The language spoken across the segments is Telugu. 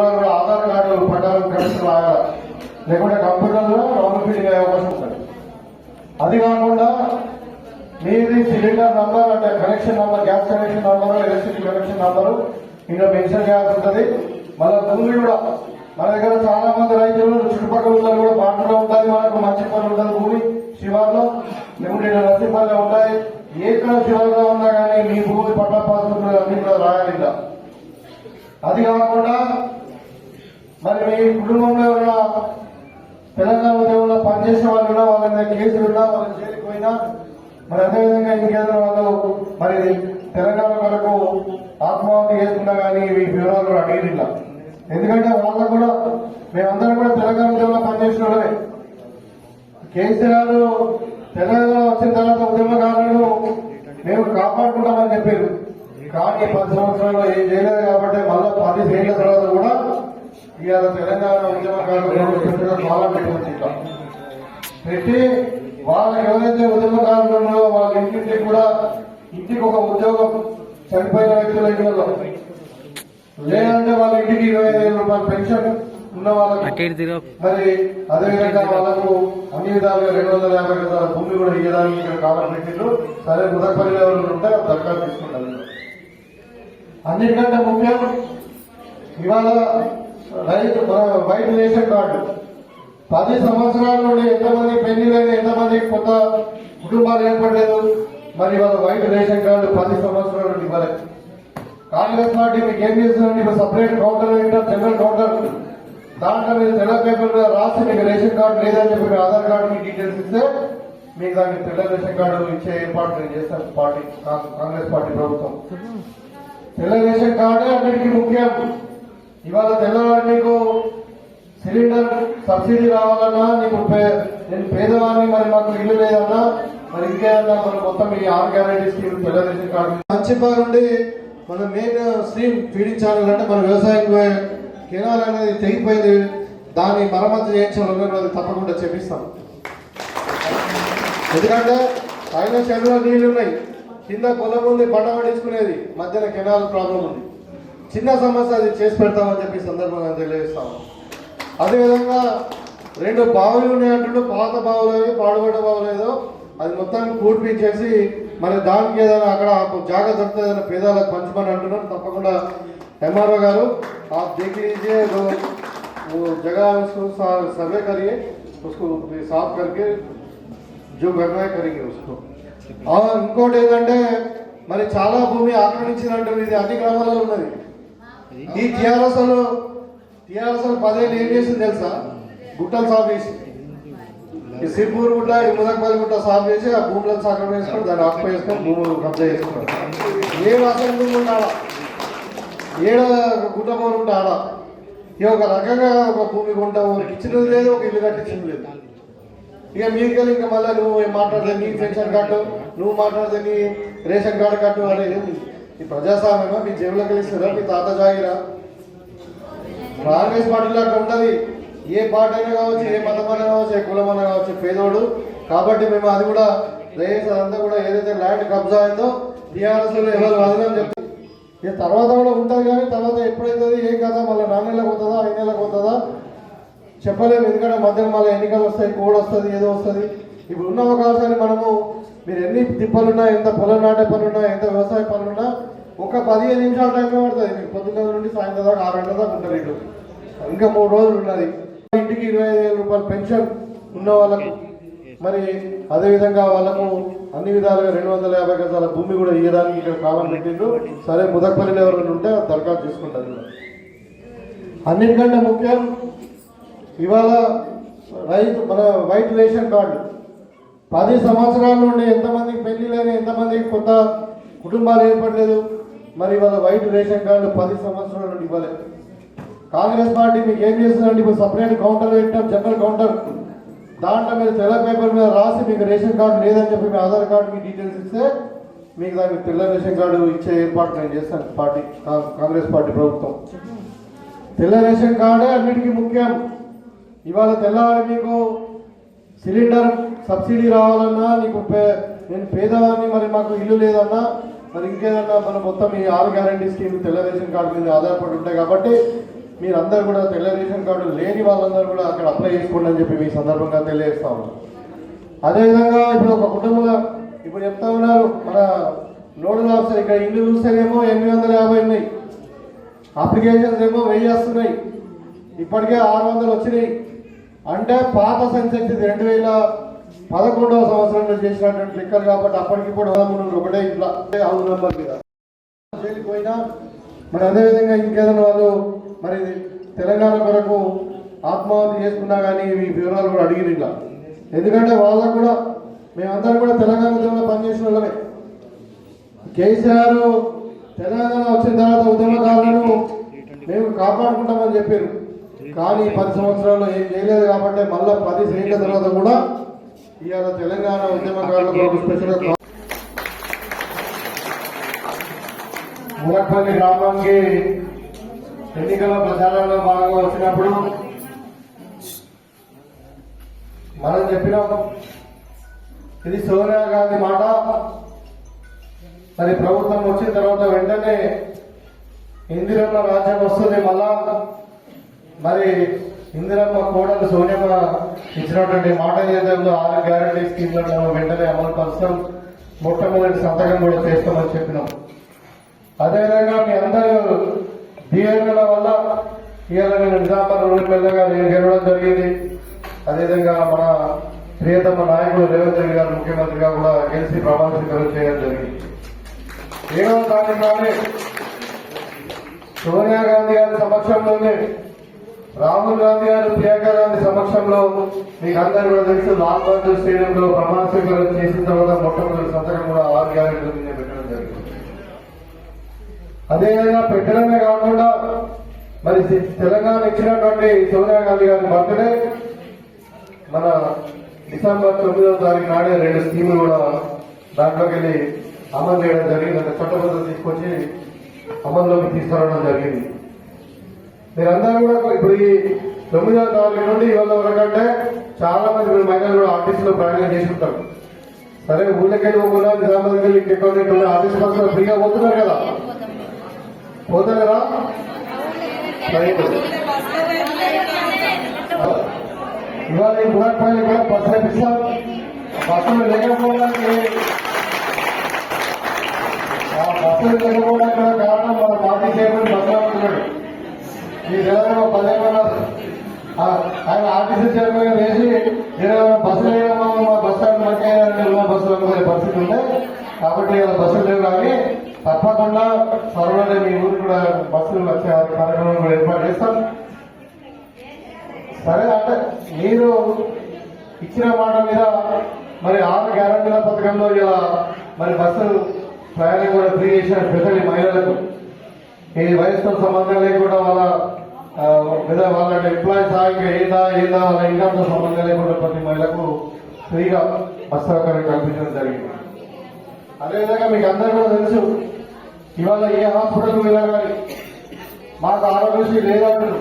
ఆధార్ కార్డు పట్టాలు లేకుంటే కంప్యూటర్లో డౌన్ ఫీలింగ్ అయ్యే అవకాశం ఉంటుంది. అది కాకుండా మీది సిలిండర్ నంబర్ అంటే connection number gas connection number electricity connection number ఇంకా మెన్షన్ చేయాల్సి ఉంటుంది. మళ్ళీ భూమి కూడా మన దగ్గర చాలా మంది రైతులు చుట్టుపక్కల ఉన్న కూడా బాటలో ఉంటుంది మనకు మంచి పనులు ఉంటుంది భూమి శివార్లో లేకుంటే ఇక్కడ ఉంటాయి. ఏ శివార్లో ఉన్నా కానీ మీ భూమి పట్ల పాత్ర అన్ని కూడా రాయాలి అది కాకుండా మరి మీ కుటుంబంలో ఉన్న తెలంగాణ ఉద్యమంలో పనిచేసిన వాళ్ళు కూడా వాళ్ళ మీద కేసులు ఉన్నా వాళ్ళు చేరిపోయినా పోయినా మరి అదేవిధంగా ఇంకేదో వాళ్ళు మరి తెలంగాణ వరకు ఆత్మహత్య చేసుకున్నా కానీ ఈ వివరాలు కూడా అడిగిన ఎందుకంటే వాళ్ళకు కూడా మేమందరం కూడా తెలంగాణ ఉద్యమంలో పనిచేసిన వాళ్ళమే. కేసీఆర్ తెలంగాణ వచ్చిన తర్వాత ఉద్యమకారులను మేము కాపాడుకుంటామని చెప్పారు. కానీ పది సంవత్సరాలు ఏం చేయలేదు కాబట్టి మళ్ళీ పది ఏళ్ళ తర్వాత ఇవాళ తెలంగాణ ఉద్యమకారులు చాలా పెట్టి వాళ్ళకి ఎవరైతే ఉద్యమకారులు ఉన్నారో వాళ్ళ ఇంటింటికి కూడా ఇంటికి ఒక ఉద్యోగం చనిపోయిన వ్యక్తుల ఇంట్లో లేదంటే వాళ్ళ ఇంటికి ఇరవై ఐదు వేల రూపాయల పెన్షన్ ఉన్న వాళ్ళకి మరి అదేవిధంగా వాళ్ళకు అన్ని విధాలుగా రెండు వందల యాభై గజాల భూమి కూడా ఇవ్వడానికి ఇక్కడ కాలం పెట్టిండ్రు. సరే ముదపల్లి ఎవరు ఉంటే దరఖాస్తు తీసుకుంటారు. అన్నిటికంటే ముఖ్యం ఇవాళ రైతు వైట్ రేషన్ కార్డు. పది సంవత్సరాల నుండి ఎంతమంది పెళ్ళిలైన ఎంతమంది కొత్త కుటుంబాలు ఏర్పడలేదు. మరి వాళ్ళ వైట్ రేషన్ కార్డు పది సంవత్సరాల నుండి ఇవ్వలేదు కాంగ్రెస్ పార్టీ మీకు ఏం చేస్తుందండి ఇప్పుడు సపరేట్ కౌంటర్ పెట్టారు జనరల్ కౌంటర్. దాంట్లో మీరు తెల్ల పేపర్ మీద రాసి మీకు రేషన్ కార్డు లేదని చెప్పి మీ ఆధార్ కార్డు మీ డీటెయిల్స్ ఇస్తే మీకు దానికి తెల్ల రేషన్ కార్డు ఇచ్చే ఏర్పాటు నేను చేస్తాను పార్టీ కాంగ్రెస్ పార్టీ ప్రభుత్వం. తెల్ల రేషన్ కార్డే అన్నిటికీ ముఖ్యం. ఇవాళ తెల్లవారు నీకు సిలిండర్ సబ్సిడీ రావాలన్నా నీకు నేను పేదవాడిని మరి మాకు ఇల్లు లేదన్నా మరి ఇంకేదన్నా మనం మొత్తం ఈ ఆరు గ్యారంటీ స్కీమ్ తెల్ల కాదు. కార్డు మంచిపా నుండి మన మెయిన్ స్ట్రీమ్ ఫీడింగ్ ఛానల్ అంటే మన వ్యవసాయం కెనాల్ అనేది తెగిపోయింది. దాన్ని మరమ్మతు చేయించాలని అది తప్పకుండా చెప్పిస్తాం ఎందుకంటే పైన చెరువులో నీళ్ళు ఉన్నాయి కింద పొలం ఉంది పంట పండించుకునేది మధ్యన కెనాల్ ప్రాబ్లం ఉంది. చిన్న సమస్య అది చేసి పెడతామని చెప్పి ఈ సందర్భంగా తెలియజేస్తాము అదేవిధంగా రెండు బావులు ఉన్నాయంటుండే పాత బావులు అవి పాడుబడ్డ బావులు ఏదో అది మొత్తం కూడిపించేసి మరి దానికి ఏదైనా అక్కడ జాగ్రత్త దొరికితే ఏదైనా పేదాలకు పంచమని అంటున్నారు తప్పకుండా ఎంఆర్ఓ గారు आप देख लीजिए वो वो जगह है उसको सा- सर्वे करिए उसको साफ करके जो करना है करेंगे उसको ఆ, ఇంకోటి ఏంటంటే మరి చాలా భూమి ఆక్రమించినట్టు ఇది అన్ని గ్రామాలలో ఉన్నది ఈ టీఆర్ఎస్ టీఆర్ఎస్ పదేళ్ళు ఏం చేసింది తెలుసా? గుట్టలు సాఫ్ చేసి ఈ సిర్పూర్ గుట్ట ఈ ముదక్పల్లి గుట్ట సాఫ్ చేసి ఆ భూములను సాకం చేసుకొని దాన్ని ఆక్యుపై చేసుకొని భూములు కబ్జా చేసుకున్నారు ఏడు అసలు భూమి ఆడ? ఏడ గుట్ట భూములు ఉంటే ఆడ? ఇక ఒక రకంగా ఒక భూమి కొంట ఒకరికి ఇచ్చినది లేదు ఒక ఇల్లు కట్టించింది లేదు. ఇక మీకెళ్ళి ఇంకా మళ్ళీ నువ్వు మాట్లాడితే నీ పెన్షన్ కార్డు నువ్వు మాట్లాడితే నీ రేషన్ కార్డు కట్టు అనేది ఈ ప్రజాస్వామ్యమా? మీ జేబులోకి వెళ్ళిస్తారా మీ తాత జాగిరా? కాంగ్రెస్ పార్టీలో అట్లా ఉంటుంది. ఏ పార్టీ అయినా కావచ్చు ఏ మతమైనా కావచ్చు ఏ కులమైనా కావచ్చు పేదోడు. కాబట్టి మేము అది కూడా దయచేసి అదంతా కూడా ఏదైతే ల్యాండ్ కబ్జా అయిందో టీఆర్ఎస్ ఎవరు వదలని చెప్పి. ఇక తర్వాత కూడా ఉంటుంది కానీ తర్వాత ఎప్పుడైతుంది ఏం కదా మళ్ళీ నాలుగు నెలలకు అవుతుందా ఐదు నెలలకు పోతుందా చెప్పలేము. ఎందుకంటే మధ్యలో మళ్ళీ ఎన్నికలు వస్తాయి కోడ్ వస్తుంది ఏదో వస్తుంది. ఇప్పుడు ఉన్న అవకాశాన్ని మనము మీరు ఎన్ని తిప్పలున్నా ఎంత పొలం నాటే పనులున్నా ఎంత వ్యవసాయ పనులు ఒక్క పదిహేను నిమిషాల టైం పడుతుంది. మీకు పొద్దున్న నుండి సాయంత్రం దాకా ఆరు గంటల దాకా ఉంటుంది ఇటు ఇంకా మూడు రోజులు ఉన్నది. ఇంటికి ఇరవై ఐదు వేల పెన్షన్ ఉన్న వాళ్ళకు మరి అదేవిధంగా వాళ్ళకు అన్ని విధాలుగా రెండు వందల యాభై గజాల భూమి కూడా ఇవ్వడానికి ఇక్కడ కాలం పెట్టిండు సరే ముదక్పల్లిలో ఎవరైనా ఉంటే దరఖాస్తు చేసుకుంటారు. అన్నిటికంటే ముఖ్యం ఇవాళ రైతు మన వైట్ రేషన్ కార్డు. పది సంవత్సరాల నుండి ఎంతమందికి పెళ్ళి లేని ఎంతమందికి కొత్త కుటుంబాలు ఏర్పడలేదు. మరి ఇవాళ వైట్ రేషన్ కార్డు పది సంవత్సరాల నుండి ఇవ్వలేదు కాంగ్రెస్ పార్టీ మీకు ఏం చేస్తుందండి ఇప్పుడు సపరేట్ కౌంటర్ పెట్టాం జనరల్ కౌంటర్. దాంట్లో మీరు తెల్ల పేపర్ మీద రాసి మీకు రేషన్ కార్డు లేదని చెప్పి మీ ఆధార్ కార్డు మీ డీటెయిల్స్ ఇస్తే మీకు దానికి తెల్ల రేషన్ కార్డు ఇచ్చే ఏర్పాటు నేను చేస్తాను పార్టీ కా- కాంగ్రెస్ పార్టీ ప్రభుత్వం. తెల్ల రేషన్ కార్డే అన్నిటికీ ముఖ్యం. ఇవాళ తెల్లవారి మీకు సిలిండర్ సబ్సిడీ రావాలన్నా నీకు పే- నేను పేదవాడిని మరి మాకు ఇల్లు లేదన్నా మరి ఇంకేదన్నా మన మొత్తం ఈ ఆరు గ్యారంటీ స్కీమ్ తెల్ల రేషన్ కార్డు మీద ఆధారపడి ఉంటాయి కాబట్టి మీరందరూ కూడా తెల్ల రేషన్ కార్డు లేని వాళ్ళందరూ కూడా అక్కడ అప్లై చేసుకోండి అని చెప్పి మీ సందర్భంగా తెలియజేస్తా ఉన్నాం. అదేవిధంగా ఇప్పుడు ఒక కుటుంబంలో ఇప్పుడు చెప్తా ఉన్నారు మన నోడల్ ఆఫీసర్ ఇక్కడ ఇల్లు చూస్తేనేమో ఎనిమిది వందల యాభై ఉన్నాయి. అప్లికేషన్స్ ఏమో వెయ్యి వస్తున్నాయి. ఇప్పటికే ఆరు వందలు వచ్చినాయి. అంటే పాత సెన్సెక్స్ ఇది రెండు వేల పదకొండవ సంవత్సరంలో చేసినటువంటి లెక్కలు కాబట్టి అప్పటికి కూడా ఒకటే ఇట్లా హౌస్ నెంబర్ మీద. జైలుకి మరి అదేవిధంగా ఇంకేదైనా వాళ్ళు మరి తెలంగాణ కొరకు ఆత్మహత్య చేసుకున్నా కానీ మీ వివరాలు కూడా అడిగిన ఇట్లా ఎందుకంటే వాళ్ళకు కూడా మేమందరం కూడా తెలంగాణ ఉద్యమంలో పనిచేసిన వాళ్ళమే. కేసీఆర్ తెలంగాణ వచ్చిన తర్వాత ఉద్యమకారులను మేము కాపాడుకుంటామని చెప్పారు. కానీ పది సంవత్సరాల్లో ఏం చేయలేదు కాబట్టి మళ్ళీ పది చేసిన తర్వాత కూడా ఇవాళ తెలంగాణ ఉద్యమకారుల కొరకు స్పెషల్గా మురపల్లి గ్రామానికి ఎన్నికల ప్రచారంలో భాగంగా వచ్చినప్పుడు మనం చెప్పినాం. ఇది సోనియా గాంధీ మాట. మరి ప్రభుత్వం వచ్చిన తర్వాత వెంటనే ఇందిరమ్మ రాజ్యం వస్తుంది మళ్ళా. మరి ఇందిరమ్మ కోడలు సోనియమ్మ ఇచ్చినటువంటి మాట ఏదైనా ఆరు గ్యారంటీ స్కీమ్లను వెంటనే అమలు పరుస్తాం మొట్టమొదటి సంతకం కూడా చేస్తామని చెప్పినాం. అదేవిధంగా మీ అందరూ దీవెనల వల్ల ఇవాళ నేను నిజామాబాద్ రోడ్డు నేను గెలవడం జరిగింది. అదేవిధంగా మన ప్రియతమ నాయకుడు రేవంత్ రెడ్డి గారు ముఖ్యమంత్రిగా కూడా గెలిచి ప్రమాణ స్వీకారం చేయడం జరిగింది. ఏడవ తారీఖు నాడే సోనియా గాంధీ గారి సమక్షంలోనే రాహుల్ గాంధీ గారు ప్రియాంక గాంధీ సమక్షంలో మీకు అందరూ కూడా తెలుసు లాల్ బహదూర్ స్టేడియంలో ప్రమాణ స్వీకారం చేసిన తర్వాత మొట్టమొదటి సంతకం కూడా ఆరు గ్యారెంటీల మీద పెట్టడం జరిగింది. అదేవిధంగా పెట్టడమే కాకుండా మరి తెలంగాణ ఇచ్చినటువంటి సోనియా గాంధీ గారి బర్త్డే మన డిసెంబర్ తొమ్మిదవ తారీఖు నాడే రెండు స్కీములు కూడా దాంట్లోకి వెళ్ళి అమలు చేయడం జరిగింది. అంటే చట్టబద్ధ తీసుకొచ్చి అమల్లోకి తీసుకురావడం జరిగింది. మీరందరూ కూడా ఇప్పుడు ఈ తొమ్మిదవ తారీఖు నుండి ఇవాళ వరకంటే చాలా మంది మీరు మహిళలు కూడా ఆఫీసులో ప్రయాణం చేసుకుంటారు సరే ఊళ్ళకెళ్ళి పోకుండా నిజామాబాద్కి వెళ్ళి ఇంకెక్కడ ఆఫీస్ బస్సులో ఫ్రీగా పోతున్నారు కదా. పోతున్నారా కదా ఇవాళ ఈ బుడపల్లి కూడా బస్సు నడిపిస్తాం బస్సులు లేకపోవడానికి ఆ బస్సులు లేకపోవడానికి కారణం మన పార్టీ చేయమని బస్సు అంటున్నాడు ఈ తెలంగాణ పదేమన్నా ఆయన ఆర్టీసీ చైర్మన్ వేసి ఈరోజు బస్సు వేయడం మా బస్ స్టాండ్ మనకే మా బస్సులు అనుకునే పరిస్థితి ఉంది కాబట్టి ఇలా బస్సులు లేవు కానీ తప్పకుండా త్వరలోనే మీ ఊరు కూడా బస్సులు వచ్చే కార్యక్రమం కూడా ఏర్పాటు చేస్తాం. సరే అంటే మీరు ఇచ్చిన మాట మీద మరి ఆరు గ్యారంటీల పథకంలో ఇలా మరి బస్సులు ప్రయాణం కూడా ఫ్రీ చేసిన స్పెషల్లీ మహిళలకు ఈ వయసుతో సంబంధం లేకుండా వాళ్ళ లేదా వాళ్ళ ఎంప్లాయీస్ ఆగి ఏదా ఏదా వాళ్ళ ఇన్కమ్తో సంబంధం లేకుండా ప్రతి మహిళకు ఫ్రీగా బస్ సౌకర్యం కల్పించడం జరిగింది. అదేవిధంగా మీకు అందరూ కూడా తెలుసు ఇవాళ ఏ హాస్పిటల్కి వెళ్ళా కానీ మాకు ఆరోగ్యశ్రీ లేదంటారు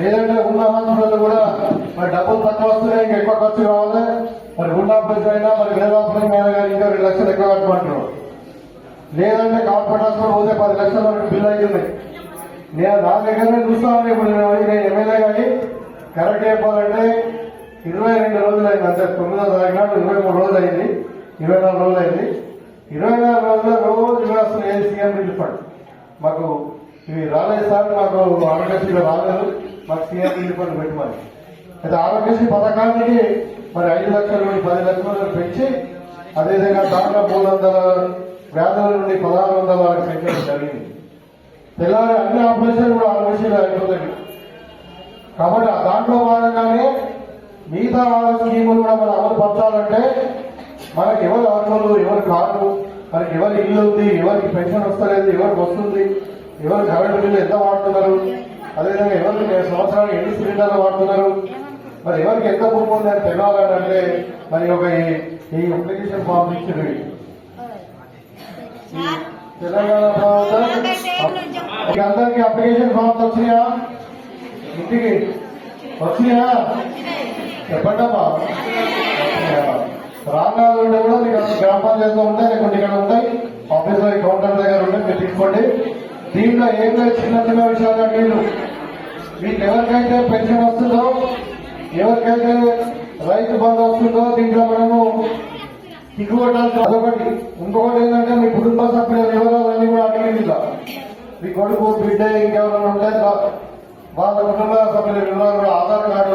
లేదంటే ఉన్న హాస్పిటల్ కూడా మరి డబ్బులు తక్కువ వస్తున్నాయి ఇంకా ఎక్కువ ఖర్చు కావాలి. మరి గుండె ఆపరేషన్ అయినా మరి వేరే ఆపరేషన్ అయినా కానీ ఇంకా రెండు లక్షలు ఎక్కువ కట్టమంటారు లేదంటే కార్పొరేట్ హాస్పిటల్ పోతే పది లక్షల బిల్ అయ్యింది నేను నా దగ్గరనే చూస్తాను ఇప్పుడు నేను ఎమ్మెల్యే కానీ కరెక్ట్ చెప్పాలంటే ఇరవై రెండు రోజులు అయింది అంతే తొమ్మిదో తారీఖు నాడు ఇరవై మూడు రోజులు అయింది ఇరవై నాలుగు రోజులు అయింది ఇరవై నాలుగు రోజుల్లో రోజు వేస్తున్న వస్తున్నాయి ఏది సీఎం రిలీఫ్ ఫండ్ మాకు ఇవి రాలేదు సార్ మాకు ఆరోగ్యశ్రీలో రాలేదు మాకు సీఎం రిలీఫ్ ఫండ్ పెట్టమని. అయితే ఆరోగ్యశ్రీ పథకానికి మరి ఐదు లక్షల నుండి పది లక్షల పెంచి అదేవిధంగా దాంట్లో మూడు వందల వ్యాధుల నుండి పదహారు వందల వరకు పెంచడం జరిగింది. తెల్లారి అన్ని ఆపరేషన్లు కూడా ఆరోగ్యశ్రీలో అయిపోతాయి. కాబట్టి ఆ దాంట్లో భాగంగానే మిగతా వాళ్ళ స్కీములు కూడా మనం అమలు పరచాలంటే మనకి ఎవరు ఆత్మలు ఎవరు కాదు మనకి ఎవరి ఇల్లు ఉంది ఎవరికి పెన్షన్ వస్తలేదు ఎవరికి వస్తుంది ఎవరు కరెంట్ బిల్లు ఎంత వాడుతున్నారు అదేవిధంగా ఎవరికి సంవత్సరానికి ఎన్ని సిలిండర్లు వాడుతున్నారు మరి ఎవరికి ఎంత భూమి ఉంది అని తెలియాలంటే మరి ఒక ఈ- అప్లికేషన్ ఫామ్ ఇచ్చింది. తెలంగాణ మీకు అందరికి అప్లికేషన్ ఫామ్స్ వచ్చినాయా ఇంటికి వచ్చినాయా? చెప్పండమ్మా. రాంగాలు ఉంటే కూడా మీకు అక్కడ గ్రామ పంచాయతీలో ఉంటాయి? లేకుంటే ఇక్కడ ఉంటాయి? ఆఫీస్లో కౌంటర్ దగ్గర ఉంటే మీరు తీసుకోండి. దీంట్లో ఏం చిన్న చిన్న విషయాలు మీరు. మీకు ఎవరికైతే పెన్షన్ వస్తుందో ఎవరికైతే రైతు బంధు వస్తుందో దీంట్లో మనము దిగుబడాల్సి అదొకటి. ఇంకొకటి ఏంటంటే మీ కుటుంబ సభ్యుల వివరాలన్నీ కూడా అడిగింది మీ కొడుకు బిడ్డ ఇంకెవరైనా ఉంటే వాళ్ళ కుటుంబ సభ్యుల వివరాలు ఆధార్ కార్డు